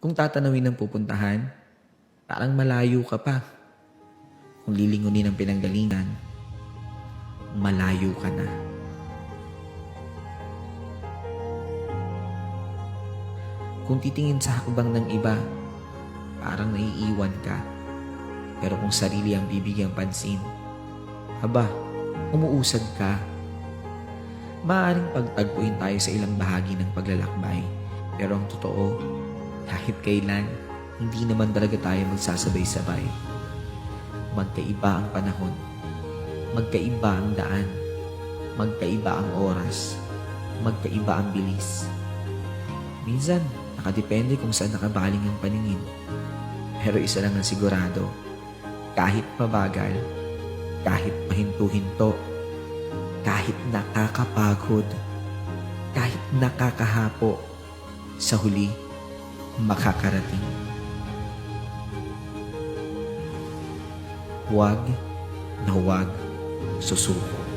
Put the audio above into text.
Kung tatanawin ng pupuntahan, parang malayo ka pa. Kung lilingunin ang pinanggalingan, malayo ka na. Kung titingin sa hakbang ng iba, parang naiiwan ka. Pero kung sarili ang bibigyang pansin, aba, umuusad ka. Maaring pagtagpuin tayo sa ilang bahagi ng paglalakbay. Pero ang totoo, kahit kailan, hindi naman talaga tayo magsasabay-sabay. Magkaiba ang panahon. Magkaiba ang daan. Magkaiba ang oras. Magkaiba ang bilis. Minsan, nakadepende kung saan nakabaling ang paningin. Pero isa lang ang sigurado, kahit mabagal, kahit mahinto-hinto, kahit nakakapagod, kahit nakakahapo, sa huli, makakarating. Huwag na huwag susuko.